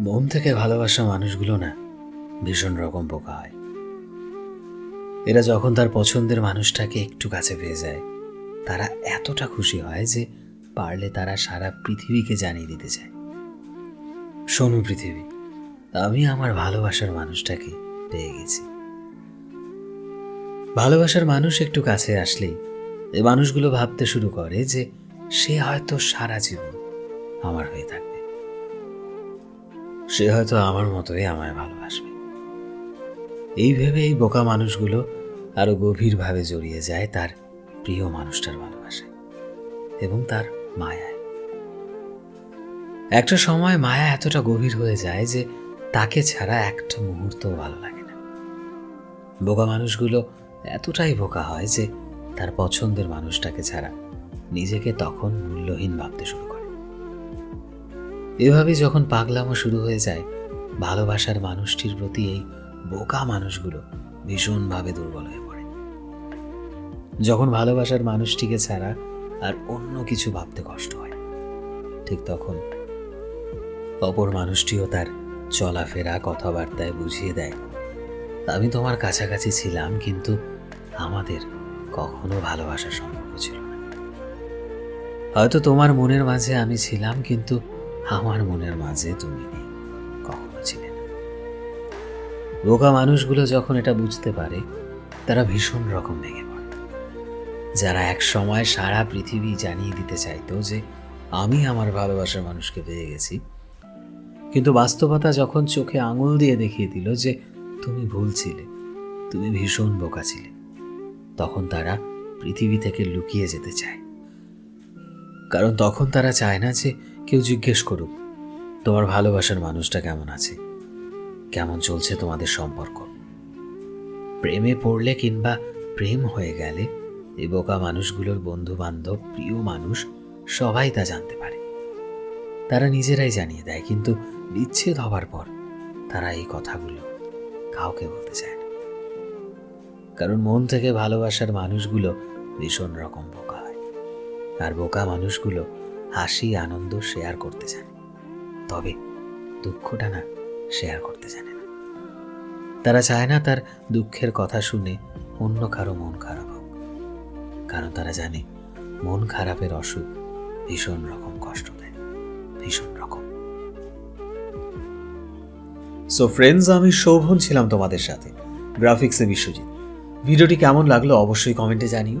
মন থেকে ভালোবাসা মানুষগুলো না ভীষণ রকম বোকা হয়। এরা যখন তার পছন্দের মানুষটাকে একটু কাছে পেয়ে যায়, তারা এতটা খুশি হয় যে পারলে তারা সারা পৃথিবীকে জানিয়ে দিতে চায়। শোনো পৃথিবী, আমি আমার ভালোবাসার মানুষটাকে পেয়ে গেছি। ভালোবাসার মানুষ একটু কাছে আসলেই এই মানুষগুলো ভাবতে শুরু করে যে সে হয়তো সারা জীবন আমার হয়ে থাকবে। সে হয়তো আমার মতোই আমায় ভালোবাসবে। এই ভেবে এই বোকা মানুষগুলো আরও গভীরভাবে জড়িয়ে যায় তার প্রিয় মানুষটার ভালোবাসায় এবং তার মায়ায়। একটা সময় মায়া এতটা গভীর হয়ে যায় যে তাকে ছাড়া একটা মুহূর্তও ভালো লাগে না। বোকা মানুষগুলো এতটাই বোকা হয় যে তার পছন্দের মানুষটাকে ছাড়া নিজেকে তখন মূল্যহীন ভাবতে শুরু এভাবে যখন পাগলামো শুরু হয়ে যায়, ভালোবাসার মানুষটির প্রতি এই বোকা মানুষগুলো ভীষণভাবে দুর্বল হয়ে পড়ে। যখন ভালোবাসার মানুষটিকে ছাড়া আর অন্য কিছু ভাবতে কষ্ট হয়, ঠিক তখন অপর মানুষটিও তার চলাফেরা কথাবার্তায় বুঝিয়ে দেয়, আমি তোমার কাছাকাছি ছিলাম, কিন্তু আমাদের কখনো ভালোবাসা সম্পর্ক ছিল না। হয়তো তোমার মনের মাঝে আমি ছিলাম, কিন্তু আমার মনের মাঝে তুমি নেই কখনো ছিলে না। বোকা মানুষগুলো যখন এটা বুঝতে পারে, তারা ভীষণ রকম ভেঙে পড়ে। যারা এক সময় সারা পৃথিবী জানিয়ে দিতে চাইতো যে, আমি আমার ভালোবাসার মানুষকে পেয়ে গেছি, কিন্তু বাস্তবতা যখন চোখে আঙুল দিয়ে দেখিয়ে দিল যে, তুমি ভুল ছিলে, তুমি ভীষণ বোকা ছিলে, তখন তারা পৃথিবী থেকে লুকিয়ে যেতে চায়। কারণ তখন তারা চায় না যে কেউ জিজ্ঞেস করুক, তোমার ভালোবাসার মানুষটা কেমন আছে? কেমন চলছে তোমাদের সম্পর্ক? প্রেমে পড়লে কিংবা প্রেম হয়ে গেলে এই বোকা মানুষগুলোর বন্ধু বান্ধব প্রিয় মানুষ সবাই তা জানতে পারে। তারা নিজেরাই জানিয়ে দেয়, কিন্তু বিচ্ছেদ হবার পর তারা এই কথাগুলো কাউকে বলতে চায় না। কারণ মন থেকে ভালোবাসার মানুষগুলো ভীষণ রকম বোকা হয়। আর বোকা মানুষগুলো হাসি, আনন্দ শেয়ার করতে জানে। তবে দুঃখটা না শেয়ার করতে জানে না। তারা চায় না তার দুঃখের কথা শুনে অন্য কারও মন খারাপ হোক। কারণ তারা জানে মন খারাপের অসুখ ভীষণ রকম কষ্ট দেয়। ভীষণ রকম। সো ফ্রেন্ডস আমি শোভন ছিলাম তোমাদের সাথে। গ্রাফিক্সে বিশ্বজিৎ। ভিডিওটি কেমন লাগল অবশ্যই কমেন্টে জানিও।